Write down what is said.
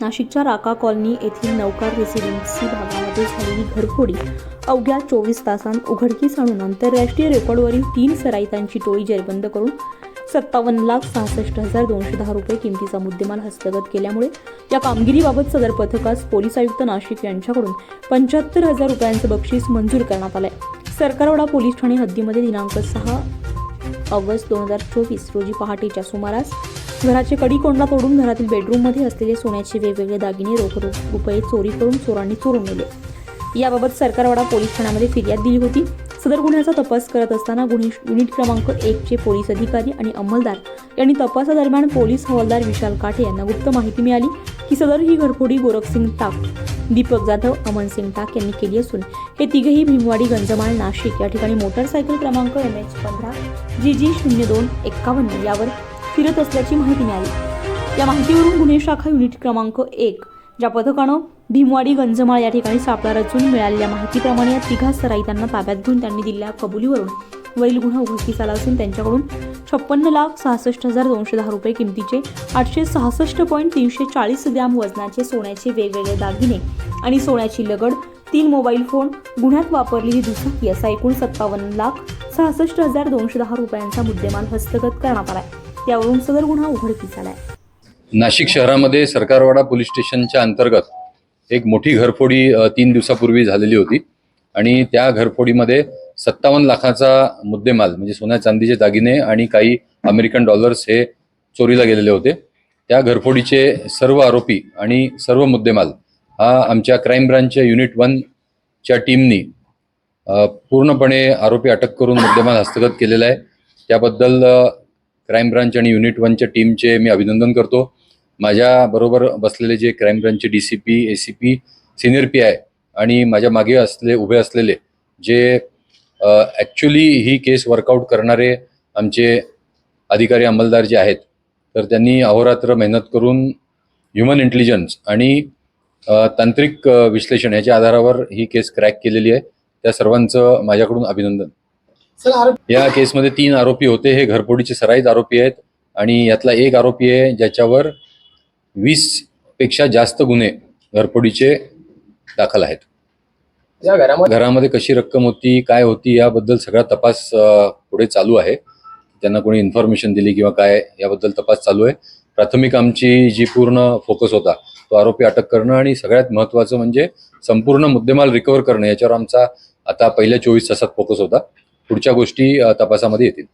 नाशिकच्या राका कॉलनी येथील नौकार रेसिडेन्सी भागामध्ये झालेली घरफोडी अवघ्या चोवीस तासांत उघडकीस आणून आंतरराष्ट्रीय रेकॉर्डवरील तीन सराईतांची टोळी जेरबंद करून सत्तावन्न लाख सहासष्ट हजार दोनशे दहा रुपये किमतीचा मुद्देमाल हस्तगत केल्यामुळे या कामगिरीबाबत सदर पथकास पोलीस आयुक्त नाशिक यांच्याकडून पंच्याहत्तर हजार रुपयांचं बक्षीस मंजूर करण्यात आलंय. सरकारवाडा पोलीस ठाणे हद्दीमध्ये दिनांक सहा ऑगस्ट दोन हजार चोवीस रोजी पहाटेच्या सुमारास घराचे कडी कोंडा तोडून घरातील बेडरूममध्ये असलेले सोन्याचे वेगवेगळे दागिने रोख रुपये चोरी करून चोरांनी चोरून नेले. याबाबत सरकारवाडा पोलीस ठाण्यामध्ये फिर्याद दिली होती. सदर गुन्ह्याचा तपास करत असताना गुन्हे युनिट क्रमांक एकचे पोलीस अधिकारी आणि अंमलदार यांनी तपासादरम्यान पोलीस हवालदार विशाल काठे यांना गुप्त माहिती मिळाली. की सदर ही घरफोडी गोरखसिंग टाक दीपक जाधव अमनसिंग टाक यांनी केली असून हे तिघेही भीमवाडी गंजमाळ नाशिक या ठिकाणी मोटरसायकल क्रमांक एम एच पंधरा जी जी शून्य दोन एक्कावन्न यावर फिरत असल्याची माहिती मिळाली. या माहितीवरून गुन्हे शाखा युनिट क्रमांक एक ज्या पथकानं भीमवाडी गंजमाळ या ठिकाणी सापळा रचून मिळालेल्या माहितीप्रमाणे या तिघा सराईतांना ताब्यात घेऊन त्यांनी दिलेल्या कबुलीवरून वरील गुन्हा उघडकीस आला असून त्यांच्याकडून छप्पन्न लाख सहासष्ट हजार दोनशे दहा रुपये किमतीचे आठशे सहासष्ट पॉईंट तीनशे चाळीस ग्रॅम वजनाचे सोन्याचे वेगवेगळे दागिने आणि सोन्याची लगड तीन मोबाईल फोन गुन्ह्यात वापरलेली दुचाकी असा एकूण सत्तावन्न लाख सहासष्ट हजार दोनशे दहा रुपयांचा मुद्देमाल हस्तगत करण्यात आहे त्यावरून सदर गुन्हा उघडकीस आलाय. नाशिक शहरामध्ये सरकारवाडा पोलीस स्टेशनच्या अंतर्गत एक मोठी घरफोडी तीन दिवसापूर्वी झालेली होती. आणि त्या घरफोडीमध्ये सत्तावन्न लाखाचा मुद्देमाल म्हणजे सोन्या चांदीचे दागिने आणि काही अमेरिकन डॉलर्स हे चोरीला गेलेले होते. त्या घरफोडीचे सर्व आरोपी आणि सर्व मुद्देमाल हा आमच्या क्राईम ब्रांचच्या युनिट वनच्या टीमनी पूर्णपणे आरोपी अटक करून मुद्देमाल हस्तगत केलेला आहे. त्याबद्दल क्राईम ब्रांच आणि युनिट वनच्या टीमचे मी अभिनंदन करतो. माझ्या बरोबर बसलेले जे crime ब्रांचचे D C P A C P senior P I आणि माझ्या मागे असले उभे असलेले जे ॲक्च्युली ही केस वर्कआउट करणारे आमचे अधिकारी अंमलदार जे आहेत तर त्यांनी अहोरात्र मेहनत करून ह्युमन इंटेलिजन्स आणि तांत्रिक विश्लेषण याच्या आधारावर ही केस क्रॅक केलेली आहे. त्या सर्वांचं माझ्याकडून अभिनंदन. या केसमध्ये तीन आरोपी होते. हे घरफोडीचे सराईत आरोपी आहेत आणि यातला एक आरोपी आहे ज्याच्यावर वीसपेक्षा जास्त गुन्हे घरफोडीचे दाखल आहेत. या घरामध्ये घरामध्ये कशी रक्कम होती काय होती याबद्दल सगळा तपास पुढे चालू आहे. त्यांना कोणी इन्फॉर्मेशन दिली किंवा काय याबद्दल तपास चालू आहे. प्राथमिक आमची जी पूर्ण फोकस होता तो आरोपी अटक करणं आणि सगळ्यात महत्त्वाचं म्हणजे संपूर्ण मुद्देमाल रिकव्हर करणं याच्यावर आमचा आता पहिल्या चोवीस तासात फोकस होता. पुढच्या गोष्टी तपासामध्ये येतील.